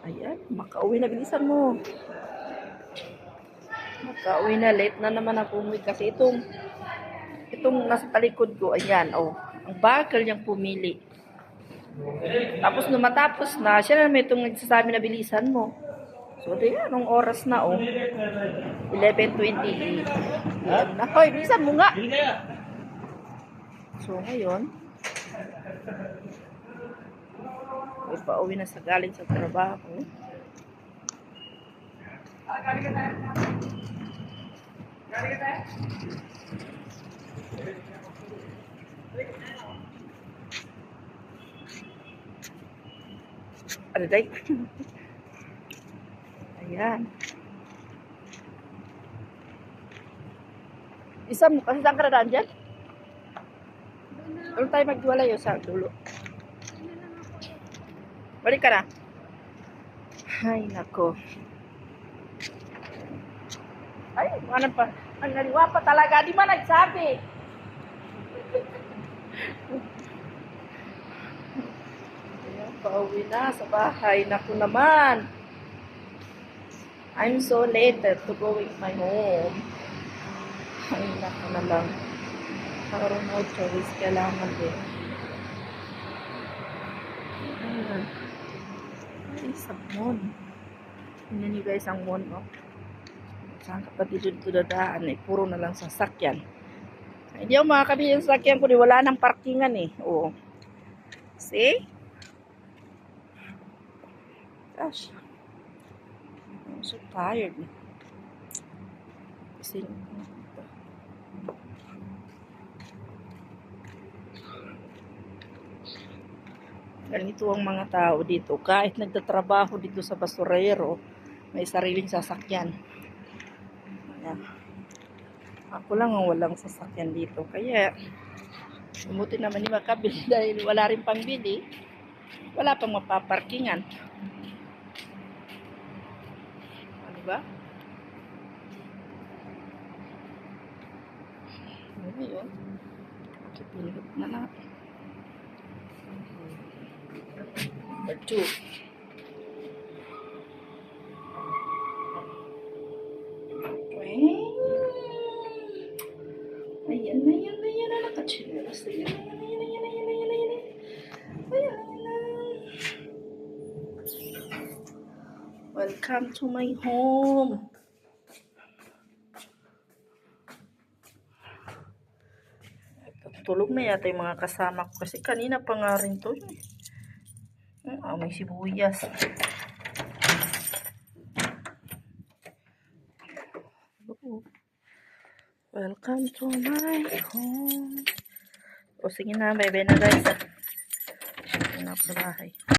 Ayan, makauwi na. Bilisan mo. Makauwi na. Late na naman ako umuwi kasi itong itong nasa talikod ko, ayan, oh. Ang bagal niyang pumili. Tapos nung matapos na, siya na naman itong nagsasabi na bilisan mo. So, di anong oras na, oh. 11.28. Ayan na. Bilisan mo nga! So, ngayon, ay pauwi na sa galing sa trabaho. Aray. Ayan. Isa mo, kasi saan ka na dyan? Ano tayo maghiwalay sa dulo? Balik ka na. Ay, nako. Ay, ano pa? Ang naliwa pa talaga. Di ba nagsabi? Ayan, pauwi na sa bahay. Naku naman. I'm so late to going my home. Ay, naku na lang. Parang no choice. Kailangan din. Ayan. Ay, sabon. Tingnan niyo guys ang mon, oh. Saan ka pa dito dadaan eh. Puro na lang sasakyan. Hindi ako makakabili ng sasakyan ko. Wala nang parkingan eh. Oo. See? Gosh. I'm so tired. Kasi ganito ang mga tao dito. Kahit nagtatrabaho dito sa basurero, may sariling sasakyan. Ayan. Ako lang ang walang sasakyan dito. Kaya, umuti naman ni makabili dahil wala rin pang bili. Wala pang mapaparkingan. Ano ba? Ano yun? Kipilot na natin. Number two. Ayan na yan na yan na nakachinelas. Ayan na yan na yan na yan na yan na yan na yan. Ayan na. Welcome to my home. Tulog na yata yung mga kasama ko kasi kanina pa nga rin to. eh. Ah, may sibuyas. Oh. Welcome to my home. O sige na, bye-bye na guys. Ano na bahay.